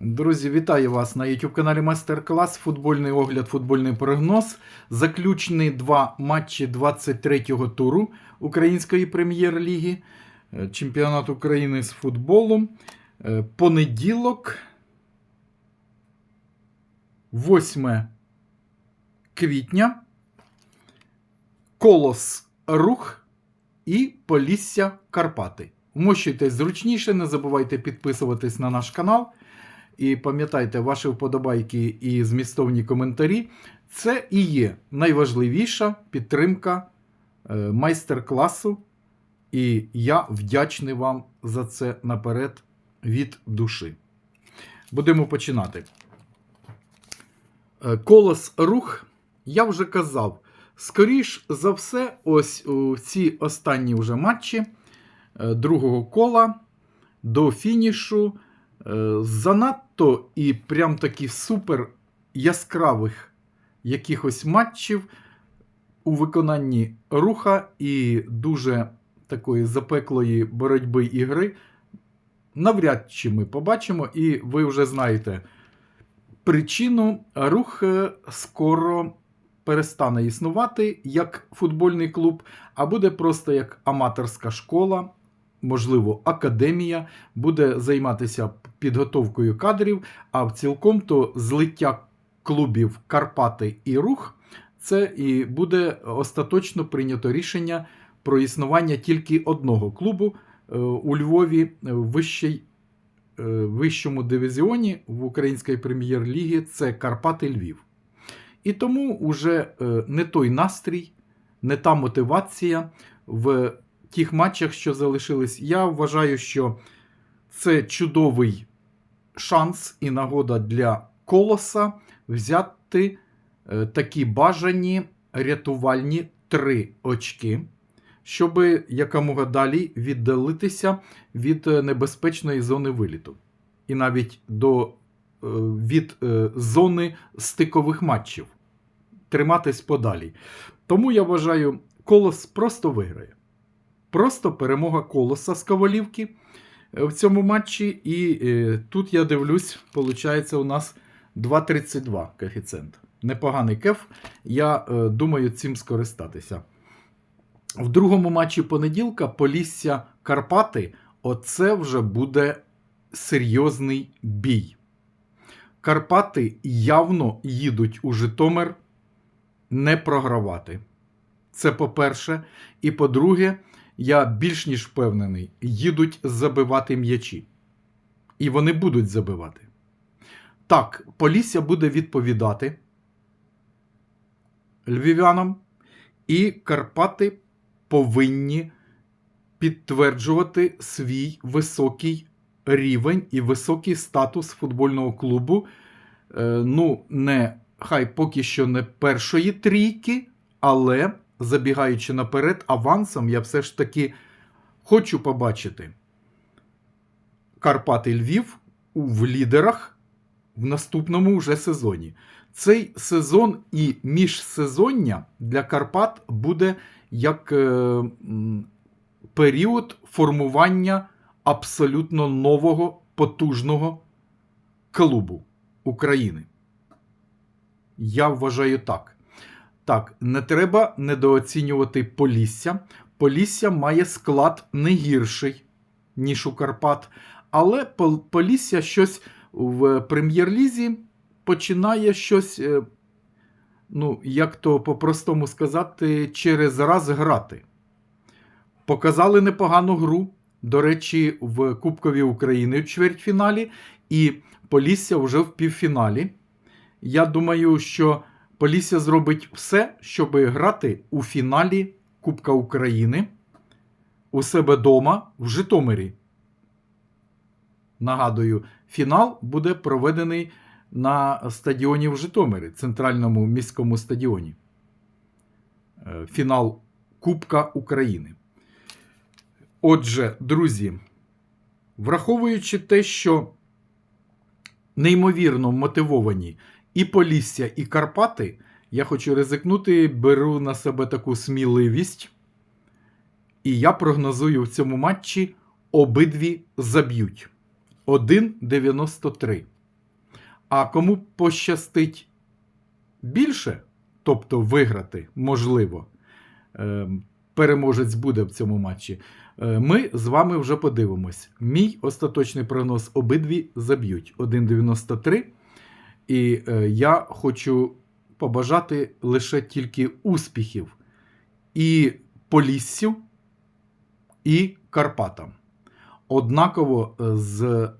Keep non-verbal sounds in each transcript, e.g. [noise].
Друзі, вітаю вас на YouTube каналі Майстер-клас. Футбольний огляд, футбольний прогноз. Заключні два матчі 23-го туру Української прем'єр-ліги, е, чемпіонат України з футболу. Е, Понеділок, 8 квітня. Колос Рух і Полісся Карпати. Вмощуйтесь зручніше, не забувайте підписуватись на наш канал. І пам'ятайте, ваші вподобайки і змістовні коментарі це і є найважливіша підтримка е, майстер-класу. І я вдячний вам за це наперед від душі. Будемо починати. Е, Колос рух, я вже казав, скоріш за все, ось у ці останні вже матчі е, другого кола до фінішу. Е, занадто і прям таки супер яскравих якихось матчів у виконанні руха і дуже такої запеклої боротьби ігри. Навряд чи ми побачимо, і ви вже знаєте причину. Рух е, скоро перестане існувати як футбольний клуб, а буде просто як аматорська школа, можливо, академія, буде займатися підготовкою кадрів, а цілком то злиття клубів Карпати і Рух це і буде остаточно прийнято рішення про існування тільки одного клубу е, у Львові е, вищій, е, вищому дивізіоні в Українській прем'єр-лігі це Карпати Львів. І тому вже не той настрій, не та мотивація в тих матчах, що залишились. Я вважаю, що це чудовий шанс і нагода для колоса взяти е, такі бажані рятувальні три очки, щоб якомога далі віддалитися від е, небезпечної зони виліту. І навіть до, е, від зони стикових матчів. Триматись подалі. Тому я вважаю, колос просто виграє. Просто перемога колоса з Ковалівки е, в цьому матчі. І е, тут я дивлюсь, виходить, у нас 2,32 коефіцієнт. Непоганий кеф. Я е, думаю, цим скористатися. В другому матчі понеділка Полісся Карпати. Оце вже буде серйозний бій. Карпати явно їдуть у Житомир не програвати. Це по-перше. І по-друге, я більш ніж впевнений, їдуть забивати м'ячі. І вони будуть забивати. Так, Полісся буде відповідати львів'янам, і Карпати повинні підтверджувати свій високий рівень і високий статус футбольного клубу. Е, ну, не хай поки що не першої трійки, але забігаючи наперед, авансом, я все ж таки хочу побачити Карпати Львів в лідерах в наступному вже сезоні. Цей сезон і міжсезоння для Карпат буде як е, період формування абсолютно нового потужного клубу України. Я вважаю так. Так, не треба недооцінювати Полісся. Полісся має склад не гірший, ніж у Карпат. Але Полісся щось в прем'єр-лізі починає щось, е, ну, як то по-простому сказати, через раз грати. Показали непогану гру. До речі, в Кубкові України у чвертьфіналі, і Полісся вже в півфіналі. Я думаю, що Полісся зробить все, щоб грати у фіналі Кубка України у себе дома в Житомирі. Нагадую, фінал буде проведений на стадіоні в Житомирі, центральному міському стадіоні. Е, Фінал Кубка України. Отже, друзі, враховуючи те, що неймовірно мотивовані і Полісся, і Карпати, я хочу ризикнути, беру на себе таку сміливість. І я прогнозую в цьому матчі обидві заб'ють. 1,93. А кому пощастить більше, тобто виграти, можливо, е, переможець буде в цьому матчі. е, Ми з вами вже подивимось. Мій остаточний прогноз обидві заб'ють 1,93. І е, я хочу побажати лише тільки успіхів і Поліссю, і Карпатам. Однаково е, з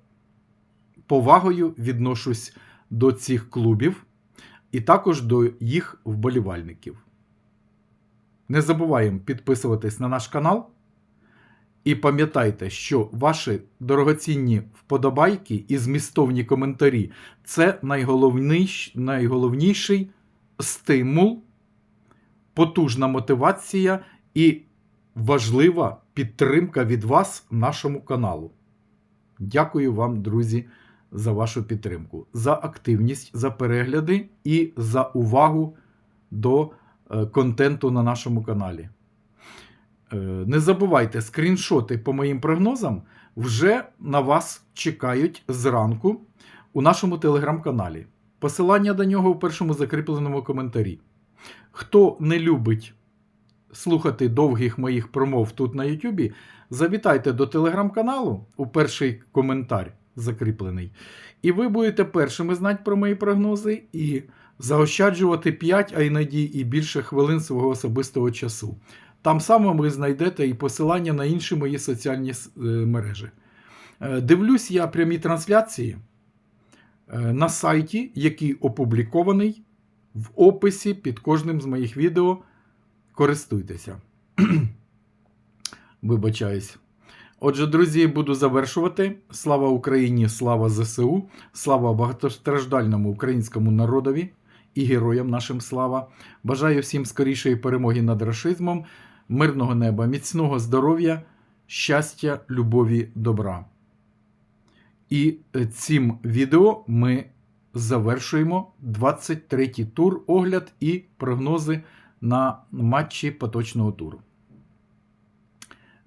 повагою відношусь до цих клубів і також до їх вболівальників. Не забуваємо підписуватись на наш канал. І пам'ятайте, що ваші дорогоцінні вподобайки і змістовні коментарі це найголовніш, найголовніший стимул, потужна мотивація і важлива підтримка від вас нашому каналу. Дякую вам, друзі, за вашу підтримку, за активність, за перегляди і за увагу до е, контенту на нашому каналі. Е, Не забувайте, скріншоти по моїм прогнозам вже на вас чекають зранку у нашому телеграм-каналі. Посилання до нього у першому закріпленому коментарі. Хто не любить слухати довгих моїх промов тут на Ютубі, завітайте до телеграм-каналу у перший коментар закріплений. І ви будете першими знати про мої прогнози і заощаджувати 5, а іноді і більше хвилин свого особистого часу. Там саме ви знайдете і посилання на інші мої соціальні е, мережі. Е, Дивлюсь я прямі трансляції е, на сайті, який опублікований в описі під кожним з моїх відео. Користуйтеся. [clears throat] Вибачаюсь. Отже, друзі, буду завершувати. Слава Україні, слава ЗСУ, слава багатостраждальному українському народові і героям нашим слава. Бажаю всім скорішої перемоги над рашизмом, мирного неба, міцного здоров'я, щастя, любові, добра. І е, цим відео ми завершуємо 23-й тур, огляд і прогнози на матчі поточного туру.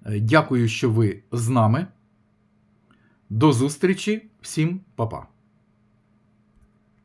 Е, Дякую, що ви з нами. До зустрічі. Всім па-па.